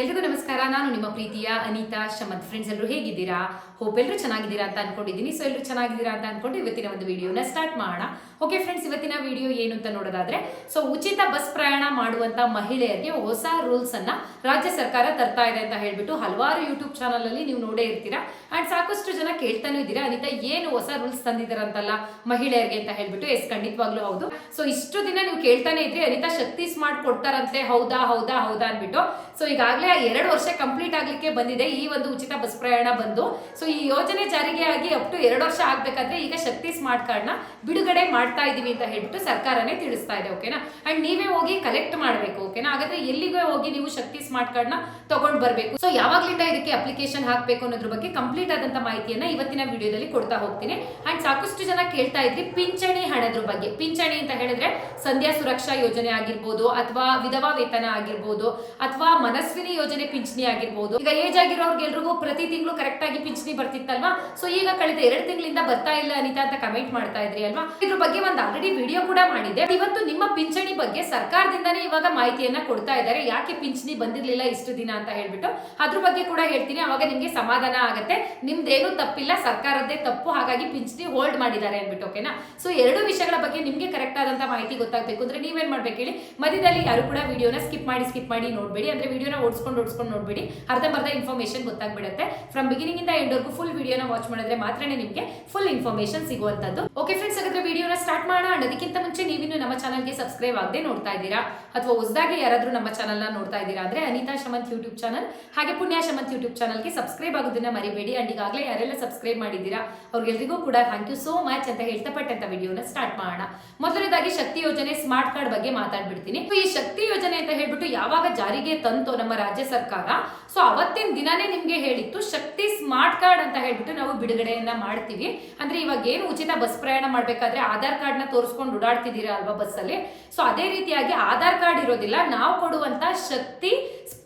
ಎಲ್ರಿಗೂ ನಮಸ್ಕಾರ. ನಾನು ನಿಮ್ಮ ಪ್ರೀತಿಯ ಅನಿತಾ ಶಮದ್. ಫ್ರೆಂಡ್ಸ್ ಎಲ್ಲರೂ ಹೇಗಿದ್ದೀರಾ? ಹೋಪ್ ಎಲ್ಲರೂ ಚೆನ್ನಾಗಿದ್ದೀರಾ ಅಂತ ಅನ್ಕೊಂಡಿದ್ದೀನಿ. ಸೊ ಎಲ್ಲರೂ ಚೆನ್ನಾಗಿದ್ದೀರಾ ಅಂತ ಅನ್ಕೊಂಡು ಇವತ್ತಿನ ಒಂದು ವಿಡಿಯೋನ ಸ್ಟಾರ್ಟ್ ಮಾಡೋಣ. ಓಕೆ ಫ್ರೆಂಡ್ಸ್ ಇವತ್ತಿನ ವಿಡಿಯೋ ಏನು ಅಂತ ನೋಡೋದಾದ್ರೆ ಸೊ ಉಚಿತ ಬಸ್ ಪ್ರಯಾಣ ಮಾಡುವಂತ ಮಹಿಳೆಯರಿಗೆ ಹೊಸ ರೂಲ್ಸ್ ಅನ್ನ ರಾಜ್ಯ ಸರ್ಕಾರ ತರ್ತಾ ಇದೆ ಅಂತ ಹೇಳ್ಬಿಟ್ಟು ಹಲವಾರು ಯೂಟ್ಯೂಬ್ ಚಾನಲ್ ಅಲ್ಲಿ ನೀವು ನೋಡೇ ಇರ್ತೀರಾ. ಅಂಡ್ ಸಾಕಷ್ಟು ಜನ ಕೇಳ್ತಾನೂ ಇದ್ದೀರಾ, ಅನಿತಾ, ಏನು ಹೊಸ ರೂಲ್ಸ್ ತಂದಿದ್ದಾರಂತಲ್ಲ ಮಹಿಳೆಯರಿಗೆ? ಅಂತ ಹೇಳ್ಬಿಟ್ಟು ಎಸ್ ಖಂಡಿತವಾಗ್ಲೂ ಹೌದು. ಸೊ ಇಷ್ಟು ದಿನ ನೀವು ಕೇಳ್ತಾನೆ ಇದ್ರಿ, ಅನಿತಾ, ಶಕ್ತಿ ಸ್ಮಾರ್ಟ್ ಕೊಡ್ತಾರಂತೆ. ಹೌದಾ ಹೌದಾ ಹೌದಾ ಅನ್ಬಿಟ್ಟು. ಸೊ ಈಗಾಗಲೇ ಎರಡು ವರ್ಷ ಕಂಪ್ಲೀಟ್ ಆಗ್ಲಿಕ್ಕೆ ಬಂದಿದೆ. ಈ ಒಂದು ಉಚಿತ ಬಸ್ ಪ್ರಯಾಣ ಬಂದು. ಸೊ ಈ ಯೋಜನೆ ಜಾರಿಗೆ ಆಗಿ ಅಪ್ ಟು ಎರಡು ವರ್ಷ ಆಗ್ಬೇಕಾದ್ರೆ ಈಗ ಶಕ್ತಿ ಸ್ಮಾರ್ಟ್ ಕಾರ್ಡ್ನ ಬಿಡುಗಡೆ ಮಾಡ್ತಾ ಇದೀವಿ ಅಂತ ಹೇಳ್ಬಿಟ್ಟು ಸರ್ಕಾರನೇ ತಿಳಿಸ್ತಾ ಇದೆ ಓಕೆನಾ ಅಂಡ್ ನೀವೇ ಹೋಗಿ ಕಲೆಕ್ಟ್ ಮಾಡಬೇಕು ಓಕೆನಾ ಹಾಗಾದ್ರೆ ಎಲ್ಲಿಗೆ ಹೋಗಿ ನೀವು ಶಕ್ತಿ ಸ್ಮಾರ್ಟ್ ಕಾರ್ಡ್ನ ತಗೊಂಡ್ ಬರ್ಬೇಕು. ಸೊ ಯಾವಾಗ್ಲಿಂದ ಇದಕ್ಕೆ ಅಪ್ಲಿಕೇಶನ್ ಹಾಕ್ಬೇಕು ಅನ್ನೋದ್ರ ಬಗ್ಗೆ ಕಂಪ್ಲೀಟ್ ಆದಂತ ಮಾಹಿತಿಯನ್ನ ಇವತ್ತಿನ ವಿಡಿಯೋದಲ್ಲಿ ಕೊಡ್ತಾ ಹೋಗ್ತೀನಿ. ಅಂಡ್ ಸಾಕಷ್ಟು ಜನ ಕೇಳ್ತಾ ಇದ್ರಿ, ಪಿಂಚಣಿ ಹಣದ್ರ ಬಗ್ಗೆ. ಪಿಂಚಣಿ ಅಂತ ಹೇಳಿದ್ರೆ ಸಂಧ್ಯಾ ಸುರಕ್ಷಾ ಯೋಜನೆ ಆಗಿರ್ಬೋದು, ಅಥವಾ ವಿಧವಾ ವೇತನ ಆಗಿರ್ಬೋದು, ಅಥವಾ ಮನಸ್ವಿನಿ ಯೋಜನೆ ಪಿಂಚಣಿ ಆಗಿರ್ಬೋದು. ಈಗ ಏಜ್ ಆಗಿರೋರ್ಗೆಲ್ರಿಗೂ ಪ್ರತಿ ತಿಂಗಳು ಕರೆಕ್ಟ್ ಆಗಿ ಪಿಂಚಣಿ ಬರ್ತಿತ್ತಲ್ವಾ? ಸೊ ಈಗ ಕಳೆದ ಎರಡು ತಿಂಗಳಿಂದ ಬರ್ತಾ ಇಲ್ಲ ಅನಿತಾ ಅಂತ ಕಮೆಂಟ್ ಮಾಡ್ತಾ ಇದ್ರಿ ಅಲ್ವಾ? ಇದ್ರ ಬಗ್ಗೆ ಒಂದು ಆಲ್ರೆಡಿ ವಿಡಿಯೋ ಕೂಡ ಮಾಡಿದ್ದೆ. ಇವತ್ತು ನಿಮ್ಮ ಪಿಂಚಣಿ ಬಗ್ಗೆ ಸರ್ಕಾರದಿಂದಾನೇ ಇವಾಗ ಮಾಹಿತಿಯನ್ನ ಕೊಡ್ತಾ ಇದ್ದಾರೆ. ಯಾಕೆ ಪಿಂಚಣಿ ಬಂದಿರ್ಲಿಲ್ಲ ಇಷ್ಟು ದಿನ ಅಂತ ಹೇಳ್ಬಿಟ್ಟು. ಅದ್ರ ಬಗ್ಗೆ ಕೂಡ ಹೇಳ್ತೀನಿ. ಅವಾಗ ನಿಮ್ಗೆ ಸಮಾಧಾನ ಆಗುತ್ತೆ. ನಿಮ್ದೇನು ತಪ್ಪಿಲ್ಲ. ಸರ್ಕಾರದ್ದೇ ತಪ್ಪು. ಹಾಗಾಗಿ ಪಿಂಚಣಿ ಹೋಲ್ಡ್ ಮಾಡಿದ್ದಾರೆ ಅಂದ್ಬಿಟ್ಟು ಓಕೆನಾ ಸೊ ಎರಡು ವಿಷಯಗಳ ಬಗ್ಗೆ ನಿಮ್ಗೆ ಕರೆಕ್ಟ್ ಆದಂತ ಮಾಹಿತಿ ಗೊತ್ತಾಗಬೇಕು ಅಂದ್ರೆ ನೀವೇನ್ ಮಾಡ್ಬೇಕು ಹೇಳಿ? ಮಧ್ಯದಲ್ಲಿ ಯಾರು ಕೂಡ ವಿಡಿಯೋನ ಸ್ಕಿಪ್ ಮಾಡಿ ಸ್ಕಿಪ್ ಮಾಡಿ ನೋಡ್ಬೇಡಿ. ಅಂದ್ರೆ ವಿಡಿಯೋನ ಓಡಿಸ್ಕೊಂಡು ಓಡಿಸ್ಕೊಂಡು ಅರ್ಧ ಅರ್ಧಂಬರ್ಧ ಇನ್ಫಾರ್ಮೇಶನ್ ಗೊತ್ತಾಗ್ಬಿಡುತ್ತೆ. ಫ್ರಮ್ ಬಿಗಿನಿಂಗ್ ಇಂದ ಎಂಡ್ ವರ್ಗು ಫುಲ್ ವಿಡಿಯೋನ ವಾಚ್ ಮಾಡಿದ್ರೆ ಮಾತ್ರನೇ ನಿಮಗೆ ಫುಲ್ ಇನ್ಫಾರ್ಮೇಶನ್ ಸಿಗುವಂತದ್ದು ಓಕೆ ಫ್ರೆಂಡ್ಸ್ ಹಾಗಾದ್ರೆ ವಿಡಿಯೋನ ಸ್ಟಾರ್ಟ್ ಮಾಡೋಣ. ಅದಕ್ಕಿಂತ ಮುಂಚೆ ನೀವಿನ್ನು ನಮ್ಮ ಚಾನಲ್ಗೆ ಸಬ್ಸ್ಕ್ರೈಬ್ ಆಗದೆ ನೋಡ್ತಾ ಇದ್ದೀರಾ? ಅಥವಾ ಹೊಸದಾಗಿ ಯಾರಾದರೂ ನಮ್ಮ ಚಾನಲ್ನ ನೋಡ್ತಾ ಇದ್ದೀರಾ ಅಂದ್ರೆ ಅನಿತಾ ಶಮಂತ್ ಯೂಟ್ಯೂಬ್ ಚಾನಲ್ ಹಾಗೆ ಪುಣ್ಯ ಶಮಂತ್ ಯೂಟ್ಯೂಬ್ ಚಾನಲ್ಗೆ ಸಬ್ಸ್ಕ್ರೈಬ್ ಆಗೋದನ್ನ ಮರಿಬೇಡಿ. ಅಂಡ್ ಈಗಾಗಲೇ ಯಾರೆಲ್ಲ ಸಬ್ಸ್ಕ್ರೈಬ್ ಮಾಡಿದ್ದೀರಾ, ಅವ್ರಿಗೆಲ್ರಿಗೂ ಕೂಡ ಥ್ಯಾಂಕ್ ಯು ಸೋ ಮಚ್ ಅಂತ ಹೇಳ್ತಾ ಪಟ್ಟಂತ ವಿಡಿಯೋನ ಸ್ಟಾರ್ಟ್ ಮಾಡೋಣ. ಮೊದಲನೇದಾಗಿ ಶಕ್ತಿ ಯೋಜನೆ ಸ್ಮಾರ್ಟ್ ಕಾರ್ಡ್ ಬಗ್ಗೆ ಮಾತಾಡ್ಬಿಡ್ತೀನಿ. ಈ ಶಕ್ತಿ ಯೋಜನೆ ಅಂತ ಹೇಳ್ಬಿಟ್ಟು ಯಾವಾಗ ಜಾರಿಗೆ ತಂತೋ ನಮ್ಮ ರಾಜ್ಯ ಸರ್ಕಾರ? ಸೊ ಅವತ್ತಿನ ದಿನಾನೇ ನಿಮ್ಗೆ ಹೇಳಿತ್ತು, ಶಕ್ತಿ ಸ್ಮಾರ್ಟ್ ಕಾರ್ಡ್ ಅಂತ ಹೇಳ್ಬಿಟ್ಟು ನಾವು ಬಿಡುಗಡೆಯನ್ನ ಮಾಡ್ತೀವಿ. ಅಂದ್ರೆ ಇವಾಗ ಏನು ಉಚಿತ ಬಸ್ ಪ್ರಯಾಣ ಮಾಡ್ಬೇಕಾದ್ರೆ ಆಧಾರ್ ಕಾರ್ಡ್ನ ತೋರಿಸ್ಕೊಂಡು ಓಡಾಡ್ತಿದ್ದೀರಾ ಅಲ್ವಾ ಬಸ್ಸಲ್ಲಿ? ಸೊ ಅದೇ ರೀತಿಯಾಗಿ ಆಧಾರ್ ಕಾರ್ಡ್ ಇರೋದಿಲ್ಲ. ನಾವು ಕೊಡುವಂತ ಶಕ್ತಿ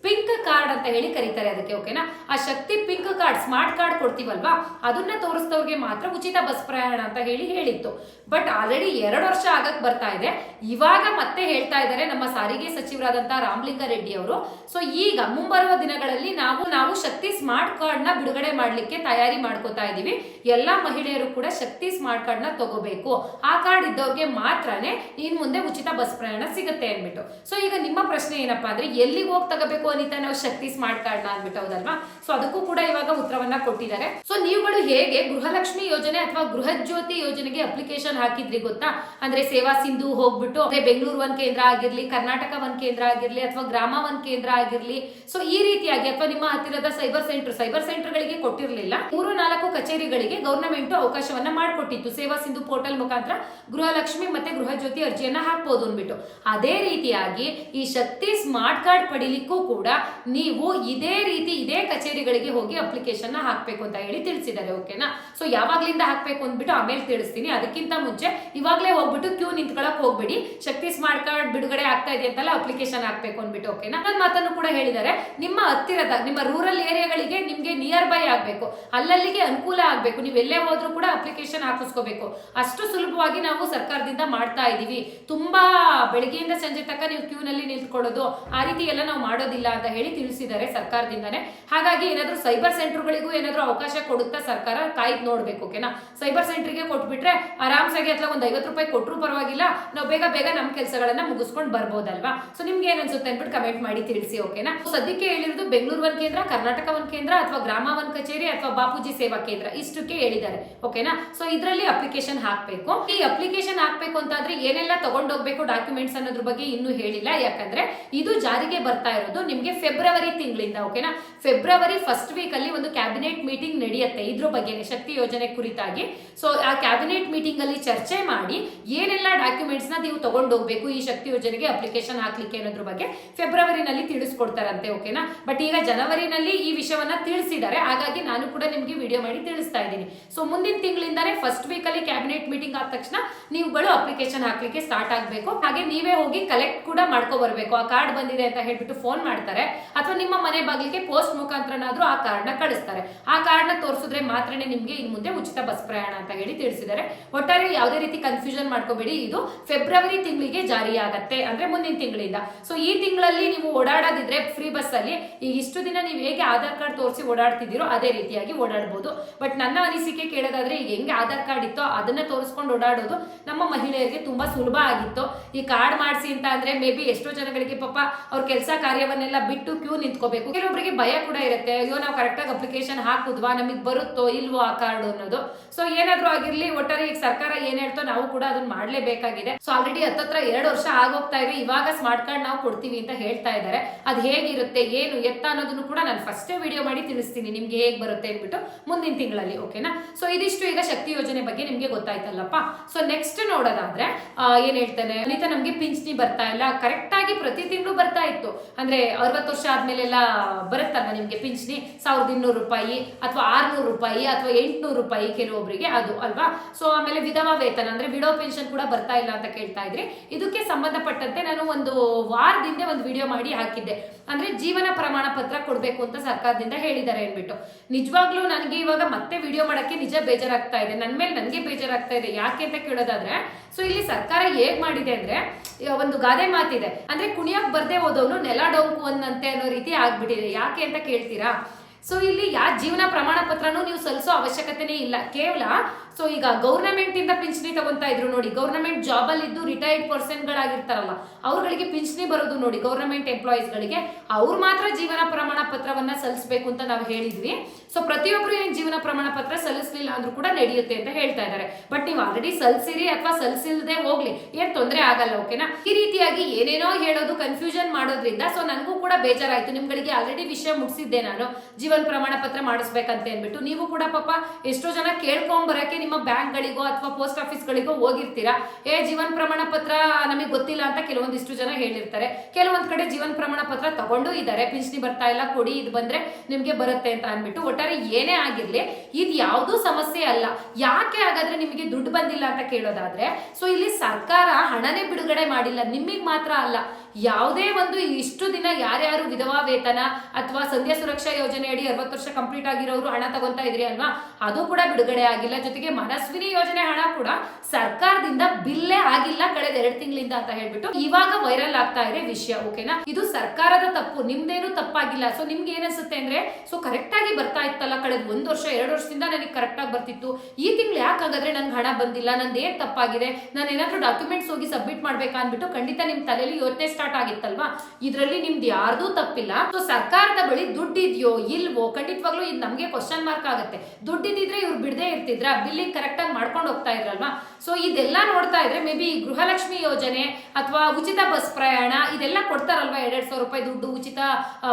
ಪಿಂಕ್ ಕಾರ್ಡ್ ಅಂತ ಹೇಳಿ ಕರೀತಾರೆ ಅದಕ್ಕೆ ಓಕೆನಾ ಆ Shakti pink card smart card ಕೊಡ್ತೀವಲ್ವಾ? ಅದನ್ನ ತೋರಿಸಿದವ್ರಿಗೆ ಮಾತ್ರ ಉಚಿತ ಬಸ್ ಪ್ರಯಾಣ ಅಂತ ಹೇಳಿ ಹೇಳಿತ್ತು. ಬಟ್ ಆಲ್ರೆಡಿ ಎರಡು ವರ್ಷ ಆಗಕ್ ಬರ್ತಾ ಇದೆ. ಇವಾಗ ಮತ್ತೆ ಹೇಳ್ತಾ ಇದ್ದಾರೆ ನಮ್ಮ ಸಾರಿಗೆ ಸಚಿವರಾದಂತಹ ರಾಮಲಿಂಗಾರೆಡ್ಡಿ ಅವರು. ಸೊ ಈಗ ಮುಂಬರುವ ದಿನಗಳಲ್ಲಿ ನಾವು ನಾವು ಶಕ್ತಿ ಸ್ಮಾರ್ಟ್ ಕಾರ್ಡ್ನ ಬಿಡುಗಡೆ ಮಾಡ್ಲಿಕ್ಕೆ ತಯಾರಿ ಮಾಡ್ಕೋತಾ ಇದೀವಿ. ಎಲ್ಲಾ ಮಹಿಳೆಯರು ಕೂಡ ಶಕ್ತಿ ಸ್ಮಾರ್ಟ್ ಕಾರ್ಡ್ನ ತಗೋಬೇಕು. ಆ ಕಾರ್ಡ್ ಇದ್ದವ್ರಿಗೆ ಮಾತ್ರನೇ ಇನ್ ಮುಂದೆ ಉಚಿತ ಬಸ್ ಪ್ರಯಾಣ ಸಿಗುತ್ತೆ ಅನ್ಬಿಟ್ಟು ಸೊ ಈಗ ನಿಮ್ಮ ಪ್ರಶ್ನೆ ಏನಪ್ಪಾ ಅಂದ್ರೆ ಎಲ್ಲಿಗೆ ಹೋಗಿ ತಗೋಬೇಕು ಅನಿತಾ, ನಾವು ಶಕ್ತಿ ಸ್ಮಾರ್ಟ್ ಕಾರ್ಡ್ನ ಅನ್ಬಿಟ್ಟು ಹೌದಲ್ವಾ? ಸೊ ಅದಕ್ಕೂ ಕೂಡ ಇವಾಗ ಉತ್ತರವನ್ನ ಕೊಟ್ಟಿದ್ದಾರೆ. ಸೊ ನೀವುಗಳು ಹೇಗೆ ಗೃಹಲಕ್ಷ್ಮಿ ಯೋಜನೆ ಅಥವಾ ಗೃಹ ಜ್ಯೋತಿ ಯೋಜನೆಗೆ ಅಪ್ಲಿಕೇಶನ್ ಹಾಕಿದ್ರಿ ಗೊತ್ತಾ? ಅಂದ್ರೆ ಸೇವಾ ಸಿಂಧು ಹೋಗ್ಬಿಟ್ಟು, ಅಂದ್ರೆ ಬೆಂಗಳೂರು ಒಂದ್ ಕೇಂದ್ರ ಆಗಿರ್ಲಿ, ಕರ್ನಾಟಕ ಒಂದ್ ಕೇಂದ್ರ ಆಗಿರ್ಲಿ, ಅಥವಾ ಗ್ರಾಮ ಒಂದ್ ಕೇಂದ್ರ ಆಗಿರ್ಲಿ ಸೊ ಈ ರೀತಿಯಾಗಿ ಅಥವಾ ನಿಮ್ಮ ಹತ್ತಿರದ ಸೈಬರ್ ಸೆಂಟರ್ ಸೈಬರ್ ಸೆಂಟರ್ ಗಳಿಗೆ ಕೊಟ್ಟಿರಲಿಲ್ಲ, ಮೂರು ನಾಲ್ಕು ಕಚೇರಿಗಳಿಗೆ ಗವರ್ನಮೆಂಟ್ ಅವಕಾಶವನ್ನ ಮಾಡಿಕೊಟ್ಟಿತ್ತು. ಸೇವಾ ಸಿಂಧು ಪೋರ್ಟಲ್ ಮುಖಾಂತರ ಗೃಹಲಕ್ಷ್ಮಿ ಮತ್ತೆ ಗೃಹ ಜ್ಯೋತಿ ಅರ್ಜಿಯನ್ನ ಹಾಕ್ಬೋದು ಅಂದ್ಬಿಟ್ಟು ಅದೇ ರೀತಿಯಾಗಿ ಈ ಶಕ್ತಿ ಸ್ಮಾರ್ಟ್ ಕಾರ್ಡ್ ಪಡಿಲಿಕ್ಕೂ ಕೂಡ ನೀವು ಇದೇ ರೀತಿ ಇದೇ ಕಚೇರಿಗಳಿಗೆ ಹೋಗಿ ಅಪ್ಲಿಕೇಶನ್ ಹಾಕಬೇಕು ಅಂತ ಹೇಳಿ ತಿಳಿಸಿದ್ದಾರೆ ಓಕೆನಾ ಸೊ ಯಾವಾಗ್ಲಿಂದ ಹಾಕಬೇಕು ಅಂದ್ಬಿಟ್ಟು ಆಮೇಲೆ ತಿಳಿಸ್ತೀನಿ. ಅದಕ್ಕಿಂತ ಮುಂಚೆ ಇವಾಗಲೇ ಹೋಗ್ಬಿಟ್ಟು ಕ್ಯೂ ನಿಂತ್ಕೊಳಕ್ ಹೋಗ್ಬೇಡಿ. ಶಕ್ತಿ ಸ್ಮಾರ್ಟ್ ಕಾರ್ಡ್ ಬಿಡುಗಡೆ ಆಗ್ತಾ ಇದೆ ಅಂತಲ್ಲ ಅಪ್ಲಿಕೇಶನ್ ಹಾಕಬೇಕು ಅಂದ್ಬಿಟ್ಟು ಓಕೆನಾ ನನ್ನ ಮಾತನ್ನು ಕೂಡ ಹೇಳಿದ್ದಾರೆ. ನಿಮ್ಮ ಹತ್ತಿರದ, ನಿಮ್ಮ ರೂರಲ್ ಏರಿಯಾಗಳಿಗೆ ನಿಮಗೆ ನಿಯರ್ ಬೈ ಆಗಬೇಕು. ಅಲ್ಲಲ್ಲಿಗೆ ಅನುಕೂಲ ಆಗಬೇಕು. ನೀವು ಎಲ್ಲೇ ಹೋದ್ರೂ ಕೂಡ ಅಪ್ಲಿಕೇಶನ್ ಹಾಕಿಸ್ಕೋಬೇಕು. ಅಷ್ಟು ಸುಲಭವಾಗಿ ನಾವು ಸರ್ಕಾರದಿಂದ ಮಾಡ್ತಾ ಇದ್ದೀವಿ ತುಂಬಾ ಬೆಳಗ್ಗೆಯಿಂದ ಸಂಜೆ ತನಕ ನೀವು ಕ್ಯೂನಲ್ಲಿ ನಿಂತ್ಕೊಳ್ಳೋದು, ಆ ರೀತಿ ಎಲ್ಲ ನಾವು ಮಾಡೋದಿಲ್ಲ. ಅಂತ ಹೇಳಿ ತಿಳಿಸಿದ್ದಾರೆ ಸರ್ಕಾರದಿಂದಾನೇ. ಹಾಗಾಗಿ ಏನಾದರೂ ಸೈಬರ್ ಸೆಂಟರ್ಗಳಿಗೂ ಏನಾದರೂ ಅವಕಾಶ ಕೊಡುತ್ತಾ ಸರ್ಕಾರ ಕಾಯ್ದು ನೋಡ್ಬೇಕು, ಓಕೆನಾ? ಸೈಬರ್ ಸೆಂಟರ್ಗೆ ಕೊಟ್ಬಿಟ್ರೆ ಆರಾಮ್ಸಾಗಿ ಅಥವಾ ಒಂದು ಐವತ್ತು ರೂಪಾಯಿ ಕೊಟ್ಟರು ಪರವಾಗಿಲ್ಲ, ನಾವು ಬೇಗ ಬೇಗ ನಮ್ಮ ಕೆಲಸಗಳನ್ನ ಮುಗಿಸ್ಕೊಂಡು ಬರ್ಬೋದಲ್ವಾ? ಸೊ ನಿಮ್ಗೆ ಏನ್ ಅನ್ಸುತ್ತೆ ಅಂದ್ಬಿಟ್ಟು ಕಮೆಂಟ್ ಮಾಡಿ ತಿಳಿಸಿ, ಓಕೆನಾ? ಸದ್ಯಕ್ಕೆ ಹೇಳಿರೋದು ಬೆಂಗಳೂರು ಒಂದು ಕೇಂದ್ರ, ಕರ್ನಾಟಕ ಒಂದು ಕೇಂದ್ರ ಅಥವಾ ಗ್ರಾಮ ಒಂದು ಕಚೇರಿ ಅಥವಾ ಬಾಪೂಜಿ ಸೇವಾ ಕೇಂದ್ರ, ಇಷ್ಟಕ್ಕೆ ಹೇಳಿದ್ದಾರೆ, ಓಕೆನಾ? ಸೊ ಇದರಲ್ಲಿ ಅಪ್ಲಿಕೇಶನ್ ಹಾಕಬೇಕು. ಈ ಅಪ್ಲಿಕೇಶನ್ ಹಾಕಬೇಕು ಅಂತಾದ್ರೆ ಏನೆಲ್ಲ ತಗೊಂಡೋಗ್ಬೇಕು ಡಾಕ್ಯುಮೆಂಟ್ಸ್ ಅನ್ನೋದ್ರ ಬಗ್ಗೆ ಇನ್ನೂ ಹೇಳಿಲ್ಲ. ಯಾಕಂದ್ರೆ ಇದು ಜಾರಿಗೆ ಬರ್ತಾ ಇರೋದು ನಿಮ್ಗೆ ಫೆಬ್ರವರಿ ತಿಂಗಳಿಂದ ಓಕೆನಾ ಫೆಬ್ರವರಿ ಫಸ್ಟ್ ವೀಕ್ ಅಲ್ಲಿ ಒಂದು ಕ್ಯಾಬಿನೆಟ್ ಮೀಟಿಂಗ್ ನಡೆಯುತ್ತೆ, ಇದ್ರ ಬಗ್ಗೆ ಶಕ್ತಿ ಯೋಜನೆ ಕುರಿತಾಗಿ. ಸೊ ಆ ಕ್ಯಾಬಿನೆಟ್ ಮೀಟಿಂಗ್ ಅಲ್ಲಿ ಚರ್ಚೆ ಮಾಡಿ ಏನೆಲ್ಲ ಡಾಕ್ಯುಮೆಂಟ್ಸ್ನ ನೀವು ತಗೊಂಡೋಗ್ಬೇಕು ಈ ಶಕ್ತಿ ಯೋಜನೆಗೆ ಅಪ್ಲಿಕೇಶನ್ ಹಾಕ್ಲಿಕ್ಕೆ ಅನ್ನೋದ್ರ ಬಗ್ಗೆ ಫೆಬ್ರವರಿನಲ್ಲಿ ತಿಳಿಸ್ಕೊಡ್ತಾರಂತೆ ಓಕೆನಾ ಬಟ್ ಈಗ ಜನವರಿನಲ್ಲಿ ಈ ವಿಷಯವನ್ನ ತಿಳಿಸಿದ್ದಾರೆ, ಹಾಗಾಗಿ ನಾನು ಕೂಡ ನಿಮಗೆ ವಿಡಿಯೋ ಮಾಡಿ ತಿಳಿಸ್ತಾ ಇದ್ದೀನಿ. ಸೊ ಮುಂದಿನ ತಿಂಗಳಿಂದಾನೇ ಫಸ್ಟ್ ವೀಕ್ ಅಲ್ಲಿ ಕ್ಯಾಬಿನೆಟ್ ಮೀಟಿಂಗ್ ಆದ ತಕ್ಷಣ ನೀವುಗಳು ಅಪ್ಲಿಕೇಶನ್ ಹಾಕ್ಲಿಕ್ಕೆ ಸ್ಟಾರ್ಟ್ ಆಗಬೇಕು. ಹಾಗೆ ನೀವೇ ಹೋಗಿ ಕಲೆಕ್ಟ್ ಕೂಡ ಮಾಡ್ಕೊ ಬರ್ಬೇಕು. ಆ ಕಾರ್ಡ್ ಬಂದಿದೆ ಅಂತ ಹೇಳ್ಬಿಟ್ಟು ಫೋನ್ ಮಾಡ್ತಾ ಮಾಡ್ತಾರೆ ಅಥವಾ ನಿಮ್ಮ ಮನೆ ಬಾಗಿಲಿಗೆ ಪೋಸ್ಟ್ ಮುಖಾಂತರನಾದ್ರೂ ಆ ಕಾರ್ಡ್ನ ಕಳಿಸ್ತಾರೆ. ಆ ಕಾರ್ಡ್ನ ತೋರಿಸಿದ್ರೆ ಮಾತ್ರನೇ ನಿಮ್ಗೆ ಇನ್ ಮುಂದೆ ಉಚಿತ ಬಸ್ ಪ್ರಯಾಣ ಅಂತ ಹೇಳಿ ತಿಳಿಸಿದ್ದಾರೆ. ಒಟ್ಟಾರೆ ಯಾವುದೇ ರೀತಿ ಕನ್ಫ್ಯೂಷನ್ ಮಾಡ್ಕೋಬೇಡಿ. ಇದು ಫೆಬ್ರವರಿ ತಿಂಗಳಿಗೆ ಜಾರಿಯಾಗತ್ತೆ ಅಂದ್ರೆ ಮುಂದಿನ ತಿಂಗಳಿಂದ. ಸೊ ಈ ತಿಂಗಳಲ್ಲಿ ನೀವು ಓಡಾಡೋದಿದ್ರೆ ಫ್ರೀ ಬಸ್ ಅಲ್ಲಿ ಈಗ ಇಷ್ಟು ದಿನ ನೀವು ಹೇಗೆ ಆಧಾರ್ ಕಾರ್ಡ್ ತೋರಿಸಿ ಓಡಾಡ್ತಿದ್ದೀರೋ ಅದೇ ರೀತಿಯಾಗಿ ಓಡಾಡಬಹುದು ಬಟ್ ನನ್ನ ಅನಿಸಿಕೆ ಕೇಳೋದಾದ್ರೆ ಈಗ ಹೆಂಗೆ ಆಧಾರ್ ಕಾರ್ಡ್ ಇತ್ತೋ ಅದನ್ನ ತೋರಿಸ್ಕೊಂಡು ಓಡಾಡೋದು ನಮ್ಮ ಮಹಿಳೆಯರಿಗೆ ತುಂಬಾ ಸುಲಭ ಆಗಿತ್ತು. ಈ ಕಾರ್ಡ್ ಮಾಡಿಸಿ ಅಂತ ಅಂದ್ರೆ ಮೇ ಬಿ ಎಷ್ಟೋ ಜನಗಳಿಗೆ ಪಾಪ ಅವ್ರ ಕೆಲಸ ಕಾರ್ಯವನ್ನೆಲ್ಲ ಬಿಟ್ಟು ಕ್ಯೂ ನಿಂತ್ಕೋಬೇಕು. ಕೆಲವೊಬ್ಬರಿಗೆ ಭಯ ಕೂಡ ಇರುತ್ತೆ, ಅಯ್ಯೋ, ನಾವು ಕರೆಕ್ಟಾಗಿ ಅಪ್ಲಿಕೇಶನ್ ಹಾಕುದ್ವಾ? ನಮಗೆ ಬರುತ್ತೋ ಇಲ್ವೋ ಆ ಕಾರ್ಡ್? ಅನ್ನೋದು. ಸೊ ಏನಾದ್ರೂ ಆಗಿರ್ಲಿ, ಒಟ್ಟಾರೆ ಈಗ ಸರ್ಕಾರ ಏನ್ ಹೇಳ್ತೋ ನಾವು ಕೂಡ ಅದನ್ನ ಮಾಡ್ಲೇಬೇಕಾಗಿದೆ. ಸೊ ಆಲ್ರೆಡಿ ಹತ್ತತ್ರ ಎರಡು ವರ್ಷ ಆಗೋಗ್ತಾ ಇದೆ. ಇವಾಗ ಸ್ಮಾರ್ಟ್ ಕಾರ್ಡ್ ನಾವು ಕೊಡ್ತೀವಿ ಅಂತ ಹೇಳ್ತಾ ಇದ್ದಾರೆ. ಅದು ಹೇಗಿರುತ್ತೆ, ಏನು ಎತ್ತ ಅನ್ನೋದನ್ನು ಕೂಡ ನಾನು ಫಸ್ಟೇ ವಿಡಿಯೋ ಮಾಡಿ ತಿಳಿಸ್ತೀನಿ. ನಿಮ್ಗೆ ಹೇಗೆ ಬರುತ್ತೆ ಅಂದ್ಬಿಟ್ಟು ಮುಂದಿನ ತಿಂಗಳಲ್ಲಿ ಓಕೆನಾ ಸೊ ಇದಿಷ್ಟು ಈಗ ಶಕ್ತಿ ಯೋಜನೆ ಬಗ್ಗೆ ನಿಮ್ಗೆ ಗೊತ್ತಾಯ್ತಲ್ಲಪ್ಪ. ಸೊ ನೆಕ್ಸ್ಟ್ ನೋಡೋದಾದ್ರೆ ಏನ್ ಹೇಳ್ತಾನೆ, ಅನಿತಾ ನಮ್ಗೆ ಪಿಂಚಣಿ ಬರ್ತಾ ಇಲ್ಲ. ಕರೆಕ್ಟ್ ಆಗಿ ಪ್ರತಿ ತಿಂಗಳು ಬರ್ತಾ ಇತ್ತು. ಅಂದ್ರೆ ಅರವತ್ತು ವರ್ಷ ಆದ್ಮೇಲೆಲ್ಲ ಬರುತ್ತಲ್ಲ ನಿಮ್ಗೆ ಪಿಂಚಣಿ? ಸಾವಿರದ ಇನ್ನೂರು ರೂಪಾಯಿ ಅಥವಾ ಆರ್ನೂರು ರೂಪಾಯಿ ಅಥವಾ ಎಂಟ್ನೂರು ರೂಪಾಯಿ ಕೆಲವೊಬ್ಬರಿಗೆ ಅದು, ಅಲ್ವಾ? ಸೊ ಆಮೇಲೆ ವಿಧವಾ ವೇತನ ಅಂದ್ರೆ ವಿಡೋ ಪೆನ್ಷನ್ ಕೂಡ ಬರ್ತಾ ಇಲ್ಲ ಅಂತ ಕೇಳ್ತಾ ಇದ್ರಿ. ಇದಕ್ಕೆ ಸಂಬಂಧಪಟ್ಟಂತೆ ನಾನು ಒಂದು ವಾರದಿಂದ ಒಂದು ವಿಡಿಯೋ ಮಾಡಿ ಹಾಕಿದ್ದೆ. ಅಂದ್ರೆ ಜೀವನ ಪ್ರಮಾಣ ಪತ್ರ ಕೊಡಬೇಕು ಅಂತ ಸರ್ಕಾರದಿಂದ ಹೇಳಿದ್ದಾರೆ ಅಂದ್ಬಿಟ್ಟು. ನಿಜವಾಗ್ಲೂ ನನಗೆ ಇವಾಗ ಮತ್ತೆ ವಿಡಿಯೋ ಮಾಡಕ್ಕೆ ನಿಜ ಬೇಜಾರಾಗ್ತಾ ಇದೆ. ನನ್ನ ಮೇಲೆ ನನಗೆ ಬೇಜಾರಾಗ್ತಾ ಇದೆ. ಯಾಕೆ ಅಂತ ಕೇಳೋದಾದ್ರೆ ಸೊ ಇಲ್ಲಿ ಸರ್ಕಾರ ಹೇಗ್ ಮಾಡಿದೆ ಅಂದ್ರೆ, ಒಂದು ಗಾದೆ ಮಾತಿದೆ. ಅಂದ್ರೆ ಕುಣಿಯಕ್ಕೆ ಬರ್ದೇ ಹೋದವನು ನೆಲ ಡೊಂಕು ಅನ್ನಂತೆ ಅನ್ನೋ ರೀತಿ ಆಗ್ಬಿಟ್ಟಿದೆ. ಯಾಕೆ ಅಂತ ಕೇಳ್ತೀರಾ? ಸೊ ಇಲ್ಲಿ ಯಾವ ಜೀವನ ಪ್ರಮಾಣ ಪತ್ರನೂ ನೀವು ಸಲ್ಲಿಸೋ ಅವಶ್ಯಕತೆನೇ ಇಲ್ಲ. ಕೇವಲ ಸೊ ಈಗ ಗೌರ್ನಮೆಂಟ್ ಇಂದ ಪಿಂಚಣಿ ತಗೊಂತಾ ಇದ್ರು ನೋಡಿ ಗೌರ್ನಮೆಂಟ್ ಜಾಬ್ ಅಲ್ಲಿ ಇದ್ದು ರಿಟೈರ್ಡ್ ಪರ್ಸನ್ ಗಳಾಗಿರ್ತಾರಲ್ಲ, ಅವ್ರಗಳಿಗೆ ಪಿಂಚಣಿ ಬರೋದು ನೋಡಿ ಗೌರ್ನಮೆಂಟ್ ಎಂಪ್ಲಾಯೀಸ್ ಗಳಿಗೆ, ಅವ್ರು ಮಾತ್ರ ಜೀವನ ಪ್ರಮಾಣ ಪತ್ರವನ್ನ ಸಲ್ಲಿಸಬೇಕು ಅಂತ ನಾವು ಹೇಳಿದ್ವಿ. ಸೊ ಪ್ರತಿಯೊಬ್ಬರು ಏನ್ ಜೀವನ ಪ್ರಮಾಣ ಪತ್ರ ಸಲ್ಲಿಸಲಿಲ್ಲ ಅಂದ್ರೂ ಕೂಡ ನಡೆಯುತ್ತೆ ಅಂತ ಹೇಳ್ತಾ ಇದ್ದಾರೆ. ಬಟ್ ನೀವು ಆಲ್ರೆಡಿ ಸಲ್ಲಿಸಿರಿ ಅಥವಾ ಸಲ್ಲಿಸಿಲ್ದೆ ಹೋಗ್ಲಿ, ಏನ್ ತೊಂದರೆ ಆಗಲ್ಲ ಓಕೆನಾ ಈ ರೀತಿಯಾಗಿ ಏನೇನೋ ಹೇಳೋದು ಕನ್ಫ್ಯೂಷನ್ ಮಾಡೋದ್ರಿಂದ ಸೊ ನನಗೂ ಕೂಡ ಬೇಜಾರಾಯ್ತು. ನಿಮ್ಗಳಿಗೆ ಆಲ್ರೆಡಿ ವಿಷಯ ಮುಗಿಸಿದ್ದೆ ನಾನು. ಜೀವನ ಪ್ರಮಾಣ ಪತ್ರ ಮಾಡಿಸ್ಬೇಕಂತ ಅಂದ್ಬಿಟ್ಟು, ನೀವು ಕೂಡ ಪಾಪ ಎಷ್ಟೋ ಜನ ಕೇಳ್ಕೊಂಡ್ ಬರಕ್ಕೆ ನಿಮ್ಮ ಬ್ಯಾಂಕ್ಗಳಿಗೋ ಅಥವಾ ಪೋಸ್ಟ್ ಆಫೀಸ್ಗಳಿಗೋ ಹೋಗಿರ್ತೀರಾ? ಏ, ಜೀವನ ಪ್ರಮಾಣ ಪತ್ರ ನಮಗೆ ಗೊತ್ತಿಲ್ಲ ಅಂತ ಕೆಲವೊಂದಿಷ್ಟು ಜನ ಹೇಳಿರ್ತಾರೆ. ಕೆಲವೊಂದು ಕಡೆ ಜೀವನ ಪ್ರಮಾಣ ಪತ್ರ ತಗೊಂಡು ಇದ್ದಾರೆ ಪಿಂಚಣಿ ಬರ್ತಾ ಇಲ್ಲ, ಕೊಡಿ, ಇದು ಬಂದ್ರೆ ನಿಮ್ಗೆ ಬರುತ್ತೆ ಅಂತ ಅಂದ್ಬಿಟ್ಟು ಒಟ್ಟಾರೆ ಏನೇ ಆಗಿರ್ಲಿ, ಇದು ಯಾವುದೂ ಸಮಸ್ಯೆ ಅಲ್ಲ. ಯಾಕೆ ಹಾಗಾದ್ರೆ ನಿಮಗೆ ದುಡ್ಡು ಬಂದಿಲ್ಲ ಅಂತ ಕೇಳೋದಾದ್ರೆ, ಸೊ ಇಲ್ಲಿ ಸರ್ಕಾರ ಹಣನೇ ಬಿಡುಗಡೆ ಮಾಡಿಲ್ಲ ನಿಮಗೆ ಮಾತ್ರ ಅಲ್ಲ. ಯಾವುದೇ ಒಂದು ಇಷ್ಟು ದಿನ ಯಾರ್ಯಾರು ವಿಧವಾ ವೇತನ ಅಥವಾ ಸಂಧ್ಯಾ ಸುರಕ್ಷಾ ಯೋಜನೆ ಅಡಿ ಅರವತ್ತು ವರ್ಷ ಕಂಪ್ಲೀಟ್ ಆಗಿರೋರು ಹಣ ತಗೊಂತಾ ಇದ್ರಿ ಅಲ್ವಾ? ಅದು ಕೂಡ ಬಿಡುಗಡೆ ಆಗಿಲ್ಲ. ಜೊತೆಗೆ ಮನಸ್ವಿನಿ ಯೋಜನೆ ಹಣ ಕೂಡ ಸರ್ಕಾರದಿಂದ ಬಿಲ್ಲೇ ಆಗಿಲ್ಲ ಕಳೆದ ಎರಡು ತಿಂಗಳಿಂದ ಅಂತ ಹೇಳ್ಬಿಟ್ಟು ಇವಾಗ ವೈರಲ್ ಆಗ್ತಾ ಇದೆ ವಿಷಯ, ಓಕೆನಾ? ಇದು ಸರ್ಕಾರದ ತಪ್ಪು, ನಿಮ್ದೇನು ತಪ್ಪಾಗಿಲ್ಲ. ಸೊ ನಿಮ್ಗೆ ಏನಿಸುತ್ತೆ ಅಂದ್ರೆ ಸೊ ಕರೆಕ್ಟ್ ಆಗಿ ಬರ್ತಾ ಇತ್ತಲ್ಲ ಕಳೆದ ಒಂದ್ ವರ್ಷ, ಎರಡು ವರ್ಷದಿಂದ ನನಗೆ ಕರೆಕ್ಟ್ ಆಗಿ ಬರ್ತಿತ್ತು. ಈ ತಿಂಗಳು ಯಾಕೆ ಹಾಗಾದ್ರೆ ನನ್ಗೆ ಹಣ ಬಂದಿಲ್ಲ ನಂದು ತಪ್ಪಾಗಿದೆ? ನಾನು ಏನಾದ್ರೂ ಡಾಕ್ಯುಮೆಂಟ್ಸ್ ಹೋಗಿ ಸಬ್ಮಿಟ್ ಮಾಡ್ಬೇಕಾ ಅನ್ಬಿಟ್ಟು ಖಂಡಿತ ನಿಮ್ ತಲೆಯಲ್ಲಿ ಯೋಚನೆ ಸ್ಟಾರ್ಟ್ ಆಗಿತ್ತಲ್ವಾ? ಇದ್ರಲ್ಲಿ ನಿಮ್ದು ಯಾರ್ದು ತಪ್ಪಿಲ್ಲ. ಸೊ ಸರ್ಕಾರದ ಬಳಿ ದುಡ್ಡು ಇದೆಯೋ ಇಲ್ವೋ, ಖಂಡಿತವಾಗ್ಲೂ ಇದು ನಮ್ಗೆ ಕ್ವಶನ್ ಮಾರ್ಕ್ ಆಗುತ್ತೆ. ದುಡ್ಡು ಇದ್ರೆ ಇವ್ರು ಬಿಡದೆ ಇರ್ತಿದ್ರ ಬಿಲ್ಲಿಂಗ್ ಕರೆಕ್ಟ್ ಆಗಿ ಮಾಡ್ಕೊಂಡು ಹೋಗ್ತಾ ಇದ್ರಲ್ವಾ? ಸೊ ಇದೆಲ್ಲ ನೋಡ್ತಾ ಇದ್ರೆ ಮೇ ಬಿ ಗೃಹಲಕ್ಷ್ಮಿ ಯೋಜನೆ ಅಥವಾ ಉಚಿತ ಬಸ್ ಪ್ರಯಾಣ ಇದೆಲ್ಲ ಕೊಡ್ತಾರಲ್ವಾ ಎರಡೆರಡು ಸಾವಿರ ರೂಪಾಯಿ ದುಡ್ಡು, ಉಚಿತ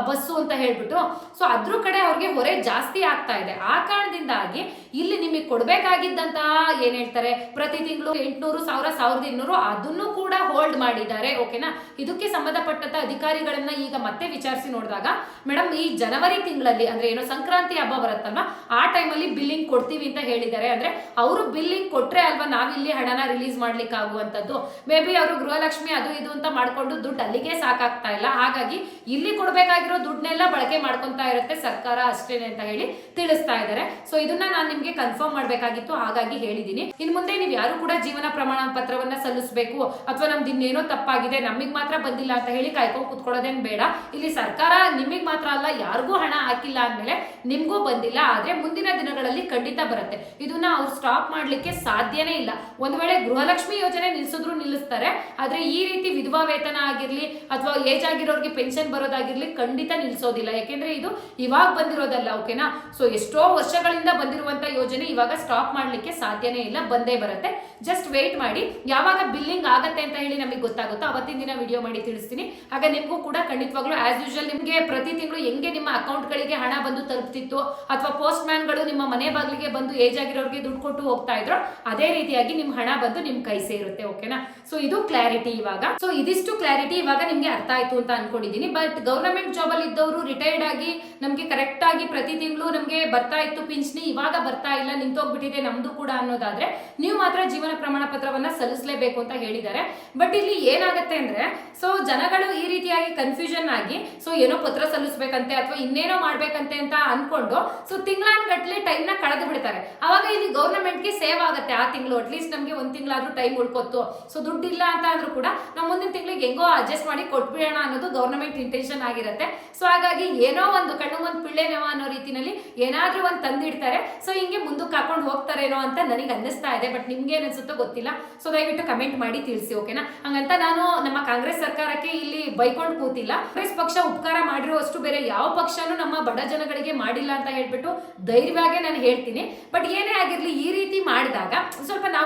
ಬಸ್ಸು ಅಂತ ಹೇಳ್ಬಿಟ್ಟು? ಸೊ ಅದ್ರ ಕಡೆ ಅವ್ರಿಗೆ ಹೊರೆ ಜಾಸ್ತಿ ಆಗ್ತಾ ಇದೆ. ಆ ಕಾರಣದಿಂದಾಗಿ ಇಲ್ಲಿ ನಿಮಗೆ ಕೊಡ್ಬೇಕಾಗಿದ್ದಂತ ಏನ್ ಹೇಳ್ತಾರೆ? ಪ್ರತಿ ತಿಂಗಳು ಎಂಟುನೂರು, ಸಾವಿರ, ಸಾವಿರದ ಇನ್ನೂರು ಅದನ್ನು ಕೂಡ ಹೋಲ್ಡ್ ಮಾಡಿದ್ದಾರೆ. ಓಕೆನಾ ಇದಕ್ಕೆ ಸಂಬಂಧಪಟ್ಟಂತ ಅಧಿಕಾರಿಗಳನ್ನ ಈಗ ಮತ್ತೆ ವಿಚಾರಿಸಿ ನೋಡಿದಾಗ ಮೇಡಮ್ ಈ ಜನವರಿ ತಿಂಗಳಲ್ಲಿ ಅಂದ್ರೆ ಏನೋ ಸಂಕ್ರಾಂತಿ ಹಬ್ಬ ಬರುತ್ತಲ್ವಾ, ಆ ಟೈಮಲ್ಲಿ ಬಿಲ್ಲಿಂಗ್ ಕೊಡ್ತೀವಿ ಅಂತ ಹೇಳಿದ್ದಾರೆ. ಅಂದ್ರೆ ಅವರು ಬಿಲ್ಲಿಂಗ್ ಕೊಟ್ರೆ ಅಲ್ವಾ ನಾವಿಲ್ಲಿ ಹಣನ ರಿಲೀಸ್ ಮಾಡ್ಲಿಕ್ಕೆ ಆಗುವಂತದ್ದು? ಮೇ ಬಿ ಅವರು ಗೃಹಲಕ್ಷ್ಮಿ ಅದು ಇದು ಅಂತ ಮಾಡ್ಕೊಂಡು ದುಡ್ಡು ಅಲ್ಲಿಗೆ ಸಾಕಾಗ್ತಾ ಇಲ್ಲ. ಹಾಗಾಗಿ ಇಲ್ಲಿ ಕೊಡಬೇಕಾಗಿರೋ ದುಡ್ಡನ್ನೆಲ್ಲ ಬಳಕೆ ಮಾಡ್ಕೊಂತಾ ಇರುತ್ತೆ ಸರ್ಕಾರ ಅಷ್ಟೇನೆ ಅಂತ ಹೇಳಿ ತಿಳಿಸ್ತಾ ಇದ್ದಾರೆ. ಸೊ ಇದನ್ನ ನಾನು ನಿಮ್ಗೆ ಕನ್ಫರ್ಮ್ ಮಾಡ್ಬೇಕಾಗಿತ್ತು, ಹಾಗಾಗಿ ಹೇಳಿದೀನಿ. ಇನ್ ಮುಂದೆ ನೀವು ಯಾರು ಕೂಡ ಜೀವನ ಪ್ರಮಾಣ ಪತ್ರವನ್ನ ಸಲ್ಲಿಸಬೇಕು, ಅಥವಾ ನಮ್ದು ಇನ್ನೇನೋ ತಪ್ಪಾಗಿದೆ, ನಮಗೆ ಮಾತ್ರ ಬಂದಿಲ್ಲ ಅಂತ ಹೇಳಿ ಕಾಯ್ಕೊಂಡು ಕುತ್ಕೊಳ್ಳೋದೇನ್ ಬೇಡ. ಇಲ್ಲಿ ಸರ್ಕಾರ ನಿಮಗೆ ಮಾತ್ರ ಅಲ್ಲ ಯಾರಿಗೂ ಹಾಕಿಲ್ಲ ಅಂದಮೇಲೆ ನಿಮಗೂ ಬಂದಿಲ್ಲ, ಆದರೆ ಮುಂದಿನ ದಿನಗಳಲ್ಲಿ ಖಂಡಿತ ಬರುತ್ತೆ. ಇದನ್ನ ಅವ್ರು ಸ್ಟಾಪ್ ಮಾಡಲಿಕ್ಕೆ ಸಾಧ್ಯನೇ ಇಲ್ಲ. ಒಂದು ವೇಳೆ ಗೃಹಲಕ್ಷ್ಮಿ ಯೋಜನೆ ನಿಲ್ಲಿಸಿದ್ರು ನಿಲ್ಲಿಸ್ತಾರೆ, ಆದರೆ ಈ ರೀತಿ ವಿಧವಾ ವೇತನ ಆಗಿರಲಿ ಅಥವಾ ಏಜ್ ಆಗಿರೋರಿಗೆ ಪೆನ್ಷನ್ ಬರೋದಾಗಿರಲಿ ಖಂಡಿತ ನಿಲ್ಲಿಸೋದಿಲ್ಲ ಯಾಕೆಂದ್ರೆ ಇದು ಇವಾಗ ಬಂದಿರೋದಲ್ಲ ಓಕೆನಾ ಸೊ ಎಷ್ಟೋ ವರ್ಷಗಳಿಂದ ಬಂದಿರುವಂತ ಯೋಜನೆ ಇವಾಗ ಸ್ಟಾಪ್ ಮಾಡಲಿಕ್ಕೆ ಸಾಧ್ಯನೇ ಇಲ್ಲ, ಬಂದೇ ಬರುತ್ತೆ. ಜಸ್ಟ್ ವೇಟ್ ಮಾಡಿ. ಯಾವಾಗ ಬಿಲ್ಲಿಂಗ್ ಆಗತ್ತೆ ಅಂತ ಹೇಳಿ ನಮಗೆ ಗೊತ್ತಾಗುತ್ತೋ ಅವತ್ತಿನ ದಿನ ವಿಡಿಯೋ ಮಾಡಿ ತಿಳಿಸ್ತೀನಿ. ಆಗ ನಿಮಗೂ ಕೂಡ ಖಂಡಿತವಾಗ್ಲೂ ಆಸ್ ಯೂಶಲ್ ನಿಮಗೆ ಪ್ರತಿ ತಿಂಗಳು ಹೆಂಗೆ ನಿಮ್ಮ ಅಕೌಂಟ್ಗಳಿಗೆ ಮನೆಗಳಿಗೆ ಹಣ ಬಂದು ತಲುಪ್ತಿತ್ತು ಅಥವಾ ಪೋಸ್ಟ್ ಮ್ಯಾನ್ಗಳು ನಿಮ್ಮ ಮನೆ ಬಾಗಿಲಿಗೆ ಬಂದು ಏಜ್ ಆಗಿರೋರಿಗೆ ದುಡ್ಡು ಕೊಟ್ಟು ಹೋಗ್ತಾ ಇದ್ರು, ಅದೇ ರೀತಿಯಾಗಿ ನಿಮ್ ಹಣ ಬಂದು ನಿಮ್ ಕೈ ಸೇರುತ್ತೆ ಓಕೆನಾ ಸೊ ಇದು ಕ್ಲಾರಿಟಿ ಇವಾಗ. ಸೊ ಇದಿಷ್ಟು ಕ್ಲಾರಿಟಿ ಇವಾಗ ನಿಮ್ಗೆ ಅರ್ಥ ಆಯ್ತು ಅಂತ ಅನ್ಕೊಂಡಿದ್ದೀನಿ. ಬಟ್ ಗವರ್ನಮೆಂಟ್ ಜಾಬ್ ಅಲ್ಲಿ ಇದ್ದವರು ರಿಟೈರ್ಡ್ ಆಗಿ ನಮ್ಗೆ ಕರೆಕ್ಟ್ ಆಗಿ ಪ್ರತಿ ತಿಂಗಳು ನಮ್ಗೆ ಬರ್ತಾ ಇತ್ತು ಪಿಂಚಣಿ, ಇವಾಗ ಬರ್ತಾ ಇಲ್ಲ, ನಿಂತೋಗ್ಬಿಟ್ಟಿದೆ ನಮ್ದು ಕೂಡ ಅನ್ನೋದಾದ್ರೆ ನೀವು ಮಾತ್ರ ಜೀವನ ಪ್ರಮಾಣ ಪತ್ರವನ್ನ ಸಲ್ಲಿಸಲೇಬೇಕು ಅಂತ ಹೇಳಿದ್ದಾರೆ. ಬಟ್ ಇಲ್ಲಿ ಏನಾಗುತ್ತೆ ಅಂದ್ರೆ ಸೊ ಜನಗಳು ಈ ರೀತಿಯಾಗಿ ಕನ್ಫ್ಯೂಷನ್ ಆಗಿ ಸೊ ಏನೋ ಪತ್ರ ಸಲ್ಲಿಸ್ಬೇಕಂತೆ ಅಥವಾ ಇನ್ನೇನೋ ಮಾಡ್ಬೇಕಂತೆ ಅಂತ ಅನ್ಕೊಂಡು ಸೊ ತಿಂಗಳಾನ್ಗಟ್ಲೆ ಟೈಮ್ನ ಕಳೆದು ಬಿಡ್ತಾರೆ. ಅವಾಗ ಇಲ್ಲಿ ಗೌರ್ಮೆಂಟ್ಗೆ ಸೇವ್ ಆಗುತ್ತೆ ಆ ತಿಂಗಳು. ಅಟ್ಲೀಸ್ಟ್ ನಮ್ಗೆ ಒಂದ್ ತಿಂಗಳಾದ್ರೂ ಟೈಮ್ ಉಳ್ಕೊತ್ತು. ಸೊ ದುಡ್ಡಿಲ್ಲ ಅಂತ ಅಂದ್ರೂ ಕೂಡ ನಾವು ಮುಂದಿನ ತಿಂಗಳಿಗೆ ಹೆಂಗೋ ಅಡ್ಜಸ್ಟ್ ಮಾಡಿ ಕೊಟ್ಬಿಡೋಣ ಅನ್ನೋದು ಗೌರ್ಮೆಂಟ್ ಇಂಟೆನ್ಷನ್ ಆಗಿರುತ್ತೆ. ಸೊ ಹಾಗಾಗಿ ಏನೋ ಒಂದು ಕಣ್ಣು ಒಂದು ಪಿಳ್ಳೆನೇವ ಅನ್ನೋ ರೀತಿನಲ್ಲಿ ಏನಾದ್ರೂ ಒಂದು ತಂದಿಡ್ತಾರೆ. ಸೊ ಹಿಂಗೆ ಮುಂದಕ್ಕೆ ಹಾಕೊಂಡು ಹೋಗ್ತಾರೇನೋ ಅಂತ ನನಗೆ ಅನ್ನಿಸ್ತಾ ಇದೆ ಬಟ್ ನಿಮ್ಗೆ ಏನ್ ಅನ್ಸುತ್ತೋ ಗೊತ್ತಿಲ್ಲ. ಸೊ ದಯವಿಟ್ಟು ಕಮೆಂಟ್ ಮಾಡಿ ತಿಳಿಸಿ ಓಕೆನಾ ಹಂಗಂತ ನಾನು ನಮ್ಮ ಕಾಂಗ್ರೆಸ್ ಸರ್ಕಾರಕ್ಕೆ ಇಲ್ಲಿ ಬೈಕೊಂಡು ಕೂತಿಲ್ಲ. ಕಾಂಗ್ರೆಸ್ ಪಕ್ಷ ಉಪಕಾರ ಮಾಡಿರುವಷ್ಟು ಬೇರೆ ಯಾವ ಪಕ್ಷನೂ ನಮ್ಮ ಬಡ ಜನಗಳಿಗೆ ಮಾಡಿಲ್ಲ ಅಂತ ಹೇಳ್ಬಿಟ್ಟು ಧೈರ್ಯವಾಗೇ ನಾನು ಹೇಳ್ತೀನಿ. ಬಟ್ ಏನೇ ಆಗಿರ್ಲಿ ಈ ರೀತಿ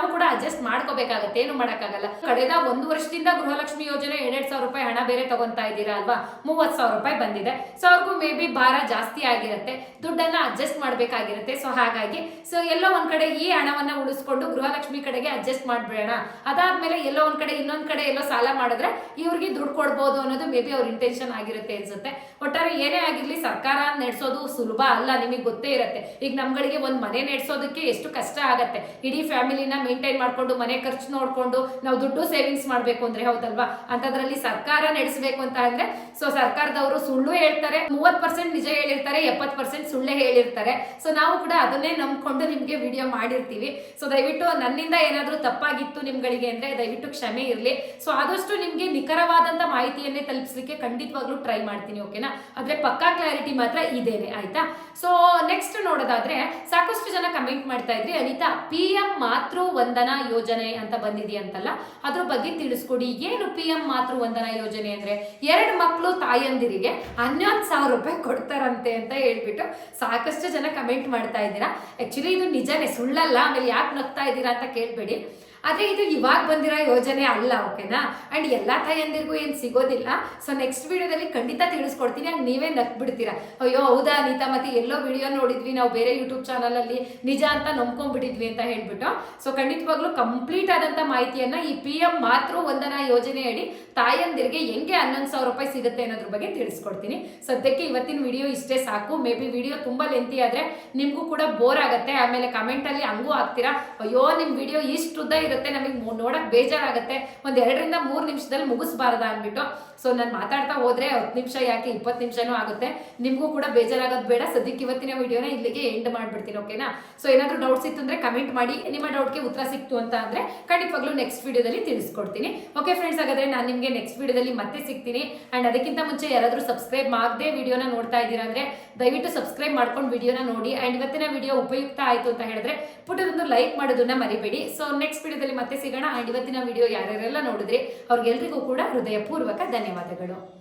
ನಾವು ಕೂಡ ಅಡ್ಜಸ್ಟ್ ಮಾಡ್ಕೋಬೇಕಾಗತ್ತೆ, ಏನು ಮಾಡೋಕ್ಕಾಗಲ್ಲ. ಕಳೆದ ಒಂದು ವರ್ಷದಿಂದ ಗೃಹಲಕ್ಷ್ಮಿ ಯೋಜನೆ ಎರಡೆರಡು ಸಾವಿರ ರೂಪಾಯಿ ಹಣ ಬೇರೆ ತಗೊಂತಾ ಇದ್ದೀರಾ ಅಲ್ವಾ? ಮೂವತ್ ಸಾವಿರ ರೂಪಾಯಿ ಬಂದಿದೆ. ಸೊ ಅವ್ರಿಗೂ ಮೇ ಬಿ ಭಾರ ಜಾಸ್ತಿ ಆಗಿರುತ್ತೆ. ದುಡ್ಡನ್ನ ಅಡ್ಜಸ್ಟ್ ಮಾಡಬೇಕಾಗಿರುತ್ತೆ. ಸೊ ಹಾಗಾಗಿ ಸೊ ಎಲ್ಲೋ ಒಂದ್ ಕಡೆ ಈ ಹಣವನ್ನ ಉಳಿಸ್ಕೊಂಡು ಗೃಹಲಕ್ಷ್ಮಿ ಕಡೆಗೆ ಅಡ್ಜಸ್ಟ್ ಮಾಡ್ಬಿಡೋಣ. ಅದಾದ್ಮೇಲೆ ಎಲ್ಲೋ ಒಂದ್ ಕಡೆ ಇನ್ನೊಂದ್ ಕಡೆ ಎಲ್ಲೋ ಸಾಲ ಮಾಡಿದ್ರೆ ಇವ್ರಿಗೆ ದುಡ್ಡು ಕೊಡ್ಬೋದು ಅನ್ನೋದು ಮೇ ಬಿ ಅವ್ರ ಇಂಟೆನ್ಷನ್ ಆಗಿರುತ್ತೆ ಅನ್ಸುತ್ತೆ. ಒಟ್ಟಾರೆ ಏನೇ ಆಗಿರ್ಲಿ ಸರ್ಕಾರ ನಡೆಸೋದು ಸುಲಭ ಅಲ್ಲ, ನಿಮಗೆ ಗೊತ್ತೇ ಇರುತ್ತೆ. ಈಗ ನಮ್ಗಳಿಗೆ ಒಂದ್ ಮನೆ ನಡೆಸೋದಕ್ಕೆ ಎಷ್ಟು ಕಷ್ಟ ಆಗತ್ತೆ. ಇಡೀ ಫ್ಯಾಮಿಲಿನ ಮೇಂಟೈನ್ ಮಾಡ್ಕೊಂಡು, ಮನೆ ಖರ್ಚು ನೋಡ್ಕೊಂಡು ನಾವು ದುಡ್ಡು ಸೇವಿಂಗ್ಸ್ ಮಾಡಬೇಕು ಅಂದ್ರೆ ಹೌದಲ್ವಾ? ಅಂತದ್ರಲ್ಲಿ ಸರ್ಕಾರ ನಡೆಸಬೇಕು ಅಂತ ಅಂದ್ರೆ ಸೊ ಸರ್ಕಾರದವರು ಸುಳ್ಳು ಹೇಳ್ತಾರೆ ಮೂವತ್ ಪರ್ಸೆಂಟ್ ನಿಜ ಹೇಳಿರ್ತಾರೆ ಎಪ್ಪತ್ ಪರ್ಸೆಂಟ್ ಸುಳ್ಳೇ ಹೇಳಿರ್ತಾರೆ. ಸೊ ನಾವು ಕೂಡ ಅದನ್ನೇ ನಂಬ್ಕೊಂಡು ನಿಮ್ಗೆ ವಿಡಿಯೋ ಮಾಡಿರ್ತೀವಿ. ಸೊ ದಯವಿಟ್ಟು ನನ್ನಿಂದ ಏನಾದ್ರೂ ತಪ್ಪಾಗಿತ್ತು ನಿಮ್ಗಳಿಗೆ ಅಂದ್ರೆ ದಯವಿಟ್ಟು ಕ್ಷಮೆ ಇರಲಿ. ಸೊ ಆದಷ್ಟು ನಿಮ್ಗೆ ನಿಖರವಾದಂತ ಮಾಹಿತಿಯನ್ನೇ ತಲುಪಿಸಲಿಕ್ಕೆ ಖಂಡಿತವಾಗ್ಲೂ ಟ್ರೈ ಮಾಡ್ತೀನಿ ಓಕೆನಾ ಆದ್ರೆ ಪಕ್ಕಾ ಕ್ಲಾರಿಟಿ ಮಾತ್ರ ಇದೇನೆ, ಆಯ್ತಾ? ಸೊ ನೆಕ್ಸ್ಟ್ ನೋಡೋದಾದ್ರೆ ಸಾಕಷ್ಟು ಜನ ಕಮೆಂಟ್ ಮಾಡ್ತಾ ಇದ್ರಿ. ಅನಿತಾ ಪಿ ಎಂ ಮಾತೃ ವಂದನಾ ಯೋಜನೆ ಅಂತ ಬಂದಿದೆಯಂತಲ್ಲ, ಅದ್ರ ಬಗ್ಗೆ ತಿಳಿಸ್ಕೊಡಿ. ಏನು ಪಿ ಎಂ ಮಾತೃ ವಂದನಾ ಯೋಜನೆ ಅಂದ್ರೆ? ಎರಡು ಮಕ್ಕಳು ತಾಯಂದಿರಿಗೆ ಹನ್ನೊಂದು ಸಾವಿರ ರೂಪಾಯಿ ಕೊಡ್ತಾರಂತೆ ಅಂತ ಹೇಳ್ಬಿಟ್ಟು ಸಾಕಷ್ಟು ಜನ ಕಮೆಂಟ್ ಮಾಡ್ತಾ ಇದ್ದೀರಾ. ಆಕ್ಚುಲಿ ಇದು ನಿಜನೇ ಸುಳ್ಳಲ್ಲ. ಆಮೇಲೆ ಯಾಕೆ ನಗ್ತಾ ಇದ್ದೀರಾ ಅಂತ ಕೇಳ್ಬೇಡಿ. ಆದ್ರೆ ಇದು ಇವಾಗ ಬಂದಿರೋ ಯೋಜನೆ ಅಲ್ಲ, ಓಕೆನಾ? ಆ್ಯಂಡ್ ಎಲ್ಲ ತಾಯಂದಿರಿಗೂ ಏನು ಸಿಗೋದಿಲ್ಲ. ಸೊ ನೆಕ್ಸ್ಟ್ ವಿಡಿಯೋದಲ್ಲಿ ಖಂಡಿತ ತಿಳಿಸ್ಕೊಡ್ತೀನಿ. ಆ್ಯಂಡ್ ನೀವೇ ನಕ್ ಬಿಡ್ತೀರಾ ಅಯ್ಯೋ, ಹೌದಾ ಅನಿತಾ ಮತ್ತೆ ಎಲ್ಲೋ ವಿಡಿಯೋ ನೋಡಿದ್ವಿ. ನಾವು ಬೇರೆ ಯೂಟ್ಯೂಬ್ ಚಾನಲಲ್ಲಿ ನಿಜ ಅಂತ ನಂಬ್ಕೊಂಡ್ಬಿಟ್ಟಿದ್ವಿ ಅಂತ ಹೇಳ್ಬಿಟ್ಟು. ಸೊ ಖಂಡಿತವಾಗ್ಲೂ ಕಂಪ್ಲೀಟ್ ಆದಂಥ ಮಾಹಿತಿಯನ್ನು ಈ ಪಿ ಎಂ ಮಾತೃ ವಂದನಾ ಯೋಜನೆಯಡಿ ತಾಯಂದಿರಿಗೆ ಹೆಂಗೆ ಹನ್ನೊಂದು ಸಾವಿರ ರೂಪಾಯಿ ಸಿಗುತ್ತೆ ಅನ್ನೋದ್ರ ಬಗ್ಗೆ ತಿಳಿಸ್ಕೊಡ್ತೀನಿ. ಸದ್ಯಕ್ಕೆ ಇವತ್ತಿನ ವಿಡಿಯೋ ಇಷ್ಟೇ ಸಾಕು. ಮೇ ಬಿ ವಿಡಿಯೋ ತುಂಬ ಲೆಂತಿ ಆದರೆ ನಿಮಗೂ ಕೂಡ ಬೋರ್ ಆಗುತ್ತೆ. ಆಮೇಲೆ ಕಮೆಂಟಲ್ಲಿ ಹಂಗೂ ಆಗ್ತೀರಾ ಅಯ್ಯೋ ನಿಮ್ಮ ವಿಡಿಯೋ ಇಷ್ಟು ಉದ್ದ ಇರುತ್ತೆ, ನಮಗೆ ನೋಡಕ್ ಬೇಜಾರಾಗುತ್ತೆ. ಒಂದ್ ಎರಡರಿಂದ ಮೂರು ನಿಮಿಷದಲ್ಲಿ ಮುಗಿಸ್ಬಾರ್ದ ಅಂದ್ಬಿಟ್ಟು ಸೊ ನಾನು ಮಾತಾಡ್ತಾ ಹೋದ್ರೆ ಹತ್ತು ನಿಮಿಷ, ಯಾಕೆ ಇಪ್ಪತ್ತು ನಿಮಿಷನೂ ಆಗುತ್ತೆ. ನಿಮಗೂ ಕೂಡ ಬೇಜಾರಾಗೋದು ಬೇಡ. ಸದ್ಯಕ್ಕೆ ಇವತ್ತಿನ ವಿಡಿಯೋನ ಇಲ್ಲಿಗೆ ಎಂಡ್ ಮಾಡ್ಬಿಡ್ತೀನಿ ಓಕೆನಾ ಸೊ ಏನಾದರೂ ಡೌಟ್ಸ್ ಇತ್ತು ಅಂದ್ರೆ ಕಮೆಂಟ್ ಮಾಡಿ. ನಿಮ್ಮ ಡೌಟ್ಗೆ ಉತ್ತರ ಸಿಕ್ತು ಅಂತ ಅಂದ್ರೆ ಖಂಡಿತವಾಗ್ಲೂ ನೆಕ್ಸ್ಟ್ ವಿಡಿಯೋದಲ್ಲಿ ತಿಳಿಸ್ಕೊಡ್ತೀನಿ. ಓಕೆ ಫ್ರೆಂಡ್ಸ್ ಹಾಗಾದ್ರೆ ನಾನು ನಿಮಗೆ ನೆಕ್ಸ್ಟ್ ವಿಡಿಯೋದಲ್ಲಿ ಮತ್ತೆ ಸಿಗ್ತೀನಿ. ಅಂಡ್ ಅದಕ್ಕಿಂತ ಮುಂಚೆ ಯಾರಾದರೂ ಸಬ್ಸ್ಕ್ರೈಬ್ ಮಾಡದೆ ವಿಡಿಯೋನ ನೋಡ್ತಾ ಇದ್ದೀರಾ ಅಂದ್ರೆ ದಯವಿಟ್ಟು ಸಬ್ಸ್ಕ್ರೈಬ್ ಮಾಡ್ಕೊಂಡು ವಿಡಿಯೋನ ನೋಡಿ. ಅಂಡ್ ಇವತ್ತಿನ ವಿಡಿಯೋ ಉಪಯುಕ್ತ ಆಯ್ತು ಅಂತ ಹೇಳಿದ್ರೆ ಪುಟ್ಟದೊಂದು ಲೈಕ್ ಮಾಡೋದನ್ನ ಮರಿಬೇಡಿ. ಸೊ ನೆಕ್ಸ್ಟ್ ವಿಡಿಯೋದಲ್ಲಿ ಮತ್ತೆ ಸಿಗೋಣ. ಆ್ಯಂಡ್ ಇವತ್ತಿನ ವಿಡಿಯೋ ಯಾರ್ಯಾರೆಲ್ಲ ನೋಡಿದ್ರೆ ಅವ್ರಿಗೆಲ್ರಿಗೂ ಕೂಡ ಹೃದಯಪೂರ್ವಕ ಧನ್ಯವಾದಗಳು.